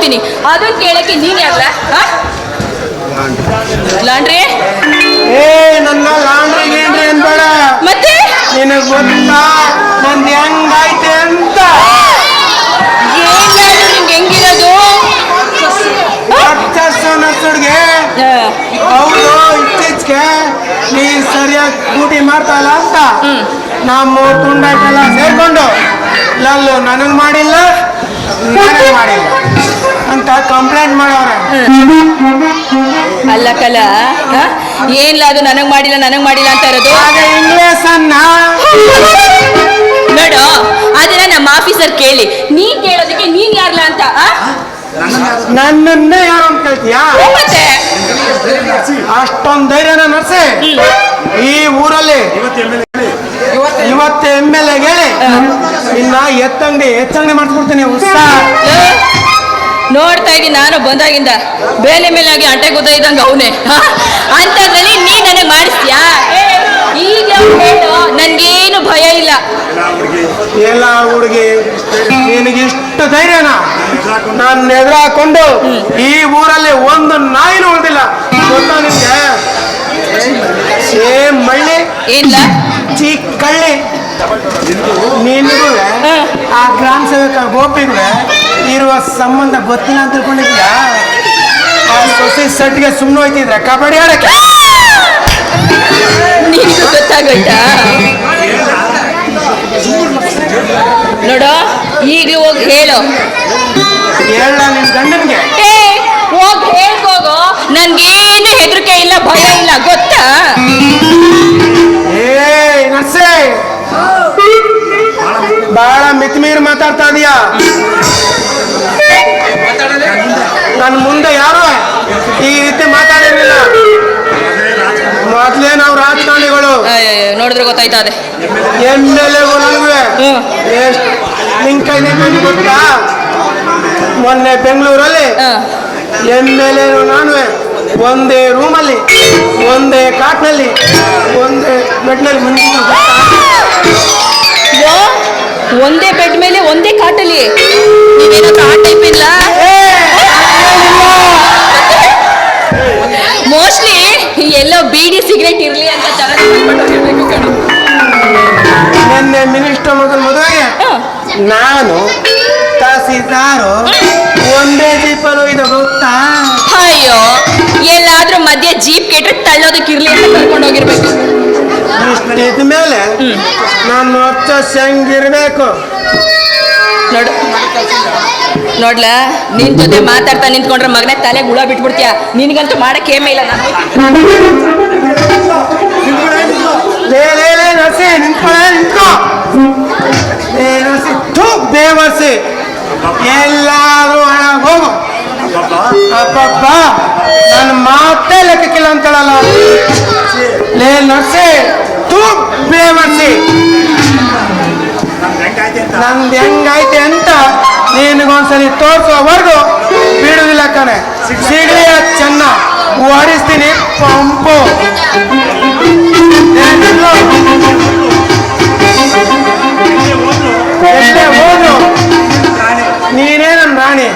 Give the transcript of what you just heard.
ಹೋಗ್ತೀನಿ. ಅದನ್ನ ಕೇಳಕ್ಕೆ ನೀನ್ ಯಾರ ಲಾಂಡ್ರಿ? ಏ ನನ್ನ ಲಾಂಡ್ರಿ ಗೀಂಡ್ರಿ ಅನ್ಬೇಡ. ಮತ್ತೆ? ನಿನಗ್ ಗೊತ್ತಾ? ನಂದ್ ಹೆಂಗಾಯ್ತೆ ಅಂತ. ಏನಾದ್ರು ನಿಮ್ಗೆ ಹೆಂಗಿರೋದು? ನಸುಡ್ಗೆ ಹೌದು ಇತ್ತೀಚೆಗೆ ನೀ ಸರಿಯಾಗಿ ಡ್ಯೂಟಿ ಮಾಡ್ತಾ ಇಲ್ಲ ಅಂತ ನಮ್ಮ ತುಂಡಾಟೆಲ್ಲ ಸೇರ್ಕೊಂಡು. ಲಲ್ಲು ನನಗ್ ಮಾಡಿಲ್ಲ. ಮಾಡಿಲ್ಲ. ಅಂತ ಕಂಪ್ಲೇಂಟ್ ಮಾಡೋರ. ಅಲ್ಲ ಕಲ ಏನಿಲ್ಲ ಏನ್ಲ ಅದು ನನಗ್ ಮಾಡಿಲ್ಲ ನನಗ್ ಮಾಡಿಲ್ಲ ಅಂತ ಇರೋದು? ಆಗ ಇಂಗ್ಲಿಷ್ ಅನ್ನ. ನೋಡು ಅದನ್ನ ನಮ್ಮ ಆಫೀಸರ್ ಕೇಳಿ. ನೀನ್ ಕೇಳೋದಕ್ಕೆ ನೀನ್ ಯಾರ್ಲ ಅಂತ ಆ? ನನ್ನನ್ನೇ ಯಾರು ಅಂತ ಕೇಳ್ತೀಯಾ ಮತ್ತೆ. ಅಷ್ಟೊಂದ್ ಧೈರ್ಯನ ನರ್ಸೆ ಈ ಊರಲ್ಲಿ ಇವತ್ತು ಎಂ ಎಲ್ ಎ ಹೇಳಿ. ಇನ್ನ ಎತ್ತಂಗಡಿ ಎತ್ತಂಗಡಿ ಮಾಡ್ಕೊಡ್ತೇನೆ ನೋಡ್ತಾ ಇದ್ದೀನಿ ನಾನು ಬಂದಾಗಿಂದ. ಬೇಲೆ ಮೇಲೆ ಆಗಿ ಅಂಟೆ ಗುದ್ದ ಇದ್ದಂಗ ಅವನೇ. ಅಂತದ್ರಲ್ಲಿ ನೀ ನನಗೆ ಮಾಡಿಸ್ತೀಯಾ? ಈಗ ಹೇಳು ನನ್ಗೇನು ಭಯ ಇಲ್ಲ. ಎಲ್ಲ ಹುಡುಗಿ ನಿನಗಿಷ್ಟು ಧೈರ್ಯನ? ನಾನು ಎದುರಾಕೊಂಡು ಈ ಊರಲ್ಲಿ ಒಂದು ನಾಯಿನೂ ಉಳಿದಿಲ್ಲ. ಗೊತ್ತಾ ನಿಮ್ಗೆ ಸೇಮ್ ಮಳ್ಳಿ? ಇಲ್ಲ. ಚೀ ಕಳ್ಳಿ. ನಿನಗೂ ಆ ಗ್ರಾಮ ಸೇವಕ ಗೋಪಿಗೂ ಇರುವ ಸಂಬಂಧ ಗೊತ್ತಿಲ್ಲ ಅಂತ ತಿಳ್ಕೊಂಡಿದ್ಯಾ ಆ ಸೊಸೆ ಸೆಟ್ಗೆ ಸುಮ್ಮನೆ ಹೋಯ್ತಿದ್ರೆ ಕಬಡ್ಡಿ ಆಡಕ್ಕೆ. ನೀನು ಗೊತ್ತಾಗೋಯ್ತಾ? ನೋಡು ಈಗ ಹೋಗಿ ಹೇಳು. ಹೇಳ ನಿನ್ ಗಂಡನ್ಗೆ. ಹೋಗಿ ಹೇಳ್ಕೋಗೋ ನನ್ಗೇನು ಹೆದರಿಕೆ ಇಲ್ಲ ಭಯ ಇಲ್ಲ ಗೊತ್ತಾ? ಮಾತಾಡ್ತಾ ಇದೀಯಾ ನನ್ನ ಮುಂದೆ ಯಾರು? ಈ ರೀತಿ ಮಾತಾಡಿರ್ಲಿಲ್ಲ. ಮೊದ್ಲೇ ನಾವು ರಾಜಕಾರಣಿಗಳು. ನೋಡಿದ್ರೆ ಗೊತ್ತಾಯ್ತಾ ಅದೇ? ಎಂ ಎಲ್ ಗೊತ್ತಾ? ಮೊನ್ನೆ ಬೆಂಗಳೂರಲ್ಲಿ ಎಂ ಎಂ ಎಲ್ ಎ ನಾನು ಒಂದೇ ರೂಮಲ್ಲಿ ಒಂದೇ ಕಾಟ್ನಲ್ಲಿ ಒಂದೇ ಬೆಡ್ನಲ್ಲಿ ಮುಂದಿನ ಒಂದೇ ಬೆಡ್ ಮೇಲೆ ಒಂದೇ ಕಾಟಲ್ಲಿ. ನೀವೇನಾದ್ರೂ ಆ ಟೈಪ್ ಇಲ್ಲ. ಮೋಸ್ಟ್ಲಿ ಎಲ್ಲೋ ಬೀಡಿ ಸಿಗರೇಟ್ ಇರ್ಲಿ ಅಂತ. ನಿನ್ನೆ ಮಿನಿಸ್ಟರ್ ಮಗನ ಮದುವೆಗೆ. ನಾನು ತಹಸೀಲ್ದಾರು ಒಂದೇ ಜೀಪಲ್ಲೂ ಇದು ಗೊತ್ತಾ? ಅಯ್ಯೋ ಎಲ್ಲಾದ್ರೂ ಮಧ್ಯೆ ಜೀಪ್ ಕೆಟ್ರೆ ತಳ್ಳೋದಕ್ಕಿರ್ಲಿ ಅಂತ ಕರ್ಕೊಂಡು ಹೋಗಿರ್ಬೇಕು. ಇದ್ಮೇಲೆ ಮೇಲೆ ನಾನು ವರ್ಷ ಹೆಂಗಿರ್ಬೇಕು. ನೋಡು. ನೋಡ್ಲ, ನಿನ್ ಜೊತೆ ಮಾತಾಡ್ತಾ ನಿಂತ್ಕೊಂಡ್ರೆ ಮಗನೇ ತಲೆಗೆ ಹುಳ ಬಿಟ್ಬಿಡ್ತೀಯ? ನಿನ್ಗಂತೂ ಮಾಡಕ್ಕೆ ಏಮೇ ಇಲ್ಲ ನಾನು. ಬೇವರ್ಸಿ ಎಲ್ಲಾದ್ರೂ ಹಣ, ಹೋಗು. ಅಪ್ಪಪ್ಪ ನನ್ನ ಮಾತೇ ಲೆಕ್ಕಕ್ಕಿಲ್ಲ ಅಂತಳಲ್ಲ. ಲೇ, ನರ್ಸಿ, ಥೂ ಬೇವರ್ಸಿ ನಂದು ಹೆಂಗೈತೆ ಅಂತ ನಿನಗೊಂದ್ಸಲಿ ತೋರಿಸೋವರೆಗೂ ಬಿಡುವುದಿಲ್ಲ ಕಣೆ ಸಿಗ್ಲಿ ಚೆನ್ನ ಓಡಿಸ್ತೀನಿ ಪಂಪು ನೀನೇ ನನ್ನ ರಾಣಿ